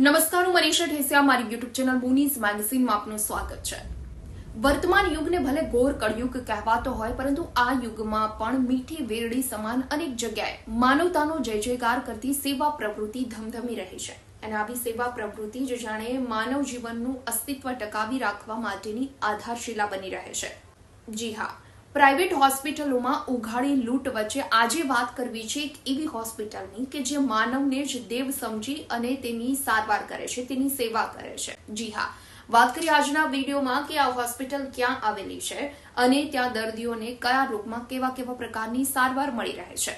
નમસ્કાર, હું મનીષા ઠેસિયા મારી યુટ્યુબ ચેનલ મુનીઝ મેગઝીનમાં આપનું સ્વાગત છે. વર્તમાન યુગને ભલે ઘોર કળયુગ કહેવાતો હોય, પરંતુ આ યુગમાં પણ મીઠી, વેરડી, સમાન અનેક જગ્યાએ માનવતાનો જય જયકાર કરતી સેવા પ્રવૃત્તિ ધમધમી રહી છે. અને આવી સેવા પ્રવૃત્તિ જે જાણે માનવ જીવનનું અસ્તિત્વ ટકાવી રાખવા માટેની આધારશિલા બની રહે છે. જી હા પ્રાઇવેટ હોસ્પિટલોમાં ઉઘાડી લૂંટ વચ્ચે આજે વાત કરવી છે એક એવી હોસ્પિટલની કે જે માનવને જ દેવ સમજી અને તેની સારવાર કરે છે, તેની સેવા કરે છે. જી હા, વાત કરીએ આજના વિડીયોમાં કે આ હોસ્પિટલ ક્યાં આવેલી છે અને ત્યાં દર્દીઓને કયા રોગમાં કેવા કેવા પ્રકારની સારવાર મળી રહે છે.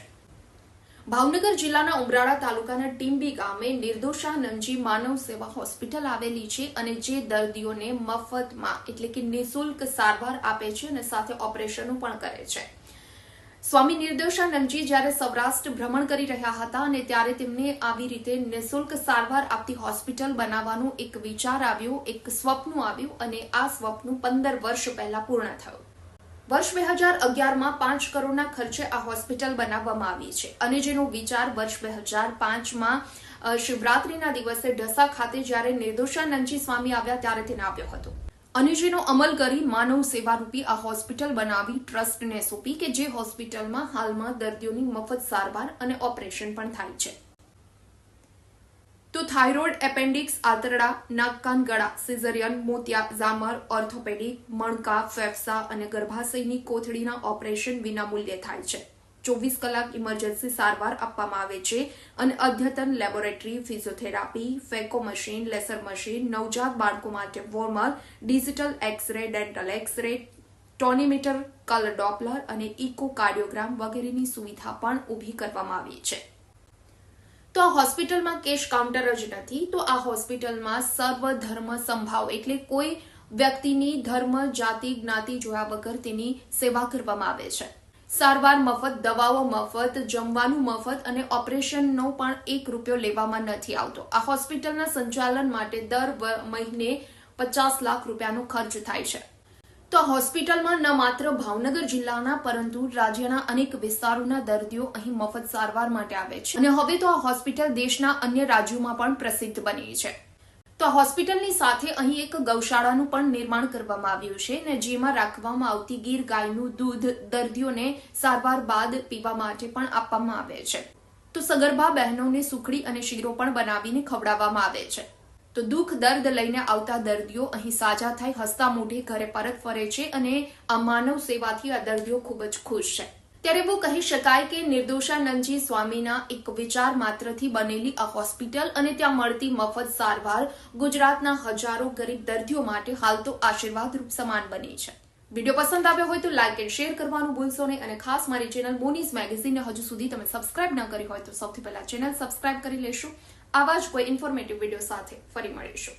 ભાવનગર જિલ્લાના ઉમરાળા તાલુકાના ટીમ્બી ગામે નિર્દોષાનંદજી માનવ સેવા હોસ્પિટલ આવેલી છે અને જે દર્દીઓને મફતમાં એટલે કે નિઃશુલ્ક સારવાર આપે છે અને સાથે ઓપરેશનો પણ કરે છે. સ્વામી નિર્દોષાનંદજી જ્યારે સૌરાષ્ટ્ર ભ્રમણ કરી રહ્યા હતા અને ત્યારે તેમને આવી રીતે નિઃશુલ્ક સારવાર આપતી હોસ્પિટલ બનાવવાનું એક વિચાર આવ્યો, એક સ્વપ્ન આવ્યું અને આ સ્વપ્ન પંદર વર્ષ પહેલા પૂર્ણ થયું. વર્ષ બે હજાર અગિયારમાં પાંચ કરોડના ખર્ચે આ હોસ્પિટલ બનાવવામાં આવી છે. અને જેનો વિચાર વર્ષ બે હજાર પાંચમાં શિવરાત્રીના દિવસે ઢસા ખાતે જ્યારે નિર્દોષાનંદજી સ્વામી આવ્યા ત્યારે તેને આવ્યો હતો. અને જેનો અમલ કરી માનવ સેવારૂપી આ હોસ્પિટલ બનાવી ટ્રસ્ટને સોંપી કે જે હોસ્પિટલમાં હાલમાં દર્દીઓની મફત સારવાર અને ઓપરેશન પણ થાય છે. તો થાઇરોઇડ એપેન્ડિક્સ, આંતરડા, નાક, કાન, ગળા, સિઝરિયન, મોતિયા, ઝામર, ઓર્થોપેડિક, મણકા, ફેફસા અને ગર્ભાશયની કોથળીના ઓપરેશન વિનામૂલ્યે થાય છે. ચોવીસ કલાક ઇમરજન્સી સારવાર આપવામાં આવે છે અને અદ્યતન laboratory, physiotherapy, phaco machine, laser machine, નવજાત બાળકો માટે warmer, digital x ray, dental x ray tonometer colour Doppler અને ઇકો કાર્ડિયોગ્રામ વગેરેની સુવિધા પણ ઊભી કરવામાં આવી છે. તો આ હોસ્પિટલમાં કેશ કાઉન્ટર જ નથી. તો આ હોસ્પિટલમાં સર્વ ધર્મ સંભાવ એટલે કોઈ વ્યક્તિની ધર્મ, જાતિ, જ્ઞાતિ જોયા વગર તેની સેવા કરવામાં આવે છે. સારવાર મફત, દવાઓ મફત, જમવાનું મફત અને ઓપરેશનનો પણ એક રૂપિયો લેવામાં નથી આવતો. આ હોસ્પિટલના સંચાલન માટે દર મહિને પચાસ લાખ રૂપિયાનો ખર્ચ થાય છે. તો હોસ્પિટલમાં ન માત્ર ભાવનગર જિલ્લાના, પરંતુ રાજ્યના અનેક વિસ્તારોના દર્દીઓ અહીં મફત સારવાર માટે આવે છે. અને હવે તો આ હોસ્પિટલ દેશના અન્ય રાજ્યોમાં પણ પ્રસિદ્ધ બની છે. તો હોસ્પિટલની સાથે અહીં એક ગૌશાળાનું પણ નિર્માણ કરવામાં આવ્યું છે અને જેમાં રાખવામાં આવતી ગીર ગાયનું દૂધ દર્દીઓને સારવાર બાદ પીવા માટે પણ આપવામાં આવે છે. તો સગર્ભા બહેનોને સુખડી અને શીરો પણ બનાવીને ખવડાવવામાં આવે છે. તો દુઃખ, દર્દ લઈને આવતા દર્દીઓ અહીં સાજા થઈ હસતા મોઢે ઘરે પરત ફરે છે અને આ માનવ સેવાથી આ દર્દીઓ ખૂબ જ ખુશ છે. ત્યારે એવું કહી શકાય કે નિર્દોષાનંદજી સ્વામીના એક વિચાર માત્રથી બનેલી આ હોસ્પિટલ અને ત્યાં મળતી મફત સારવાર ગુજરાતના હજારો ગરીબ દર્દીઓ માટે હાલ તો આશીર્વાદરૂપ સમાન બની છે. વીડિયો પસંદ આવ્યો હોય તો લાઇક એન્ડ શેર કરવાનું ભૂલશો નહીં અને ખાસ મારી ચેનલ મોનીઝ મેગેઝીનને હજુ સુધી તમે સબસ્ક્રાઇબ ન કરી હોય તો સૌથી પહેલા ચેનલ સબસ્ક્રાઇબ કરી લેશો. આવા જ કોઈ ઇન્ફોર્મેટિવ વીડિયો સાથે ફરી મળીશું.